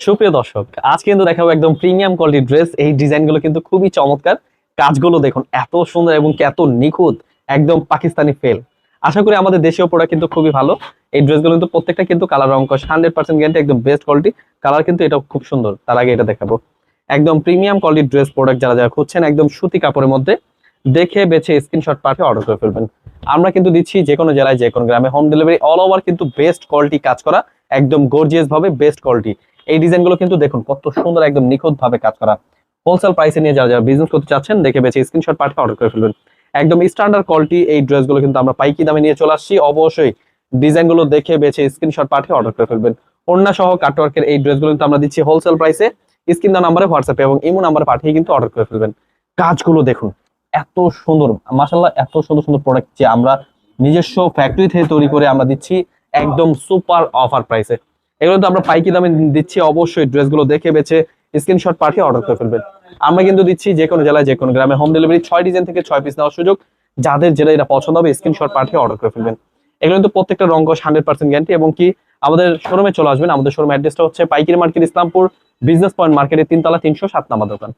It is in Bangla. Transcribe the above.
সুপ্রিয় দর্শক আজ কিন্তু দেখাবো একদম প্রিমিয়াম কোয়ালিটির ড্রেস এই ডিজাইনগুলো কিন্তু খুবই চমৎকার। কাজগুলো দেখুন, এত সুন্দর এবং এত নিখুঁত, একদম পাকিস্তানি ফেল আশা করি আমাদের দেশীয় প্রোডাক্ট কিন্তু খুবই ভালো। এই ড্রেসগুলো কিন্তু প্রত্যেকটা কিন্তু কালার রঙ হান্ড্রেড পার্সেন্ট গ্যারান্টি একদম বেস্ট কোয়ালিটি কালার কিন্তু এটা খুব সুন্দর, তার আগে এটা দেখাবো। একদম প্রিমিয়াম কোয়ালিটির ড্রেস প্রোডাক্ট যারা যারা খুঁজছেন, একদম সুতি কাপড়ের মধ্যে, দেখে বেছে স্ক্রিনশট পাঠিয়ে অর্ডার করে ফেলবেন। আমরা কিন্তু দিচ্ছি যে কোনো জেলায়, যে কোনো গ্রামে হোম ডেলিভারি অল ওভার কিন্তু বেস্ট কোয়ালিটি কাজ করা, একদম গর্জিয়াস ভাবে বেস্ট কোয়ালিটি এই ডিজাইনগুলো কিন্তু দেখুন কত সুন্দর একদম নিখুঁত ভাবে কাজ করা। হোলসেল প্রাইসে নিয়ে যারা যারা বিজনেস করতে চাচ্ছেন, দেখে বেছে স্ক্রিনশট পাঠিয়ে অর্ডার করে ফেলবেন। একদম স্ট্যান্ডার্ড কোয়ালিটি এই ড্রেসগুলো কিন্তু আমরা পাইকি দামে নিয়ে চলে আসছি। অবশ্যই ডিজাইনগুলো দেখে বেছে স্ক্রিনশট পাঠিয়ে অর্ডার করে ফেলবেন। অন্য সহ কাটওয়ার্কের এই ড্রেসগুলো কিন্তু আমরা দিচ্ছি হোলসেল প্রাইসে স্ক্রিন নাম্বারে হোয়াটসঅ্যাপে এবং ইমো নাম্বারে পাঠিয়ে কিন্তু অর্ডার করে ফেলবেন। কাজগুলো দেখুন এত সুন্দর মাসাল্লাহ এত সুন্দর সুন্দর প্রোডাক্ট যে আমরা নিজস্ব ফ্যাক্টরি থেকে তৈরি করে আমরা দিচ্ছি একদম সুপার অফার প্রাইসে এগুলো তো আমরা পাইকি দামে দিচ্ছি, অবশ্যই ড্রেসগুলো দেখে বেছে স্ক্রিনশট পাঠিয়ে অর্ডার করে ফেলবেন। আমরা কিন্তু দিচ্ছি যে কোনো জেলায়, যে কোনো গ্রামে হোম ডেলিভারি ছয় ডিজাইন থেকে ছয় পিস নেওয়ার সুযোগ। যাদের জেলায় এটা পছন্দ হবে স্ক্রিনশট পাঠিয়ে অর্ডার করে ফেলবেন। এগুলো কিন্তু প্রত্যেকটা রঙ্গস হান্ড্রেড পার্সেন্ট গ্যারান্টি এবং কি আমাদের শোরুমে চলে আসবেন। আমাদের শোরুম অ্যাড্রেসটা হচ্ছে পাইকিরি মার্কেট ইসলামপুর বিজনেস পয়েন্ট মার্কেটের তিনতলা তিনশো সাত নাম্বার দোকান।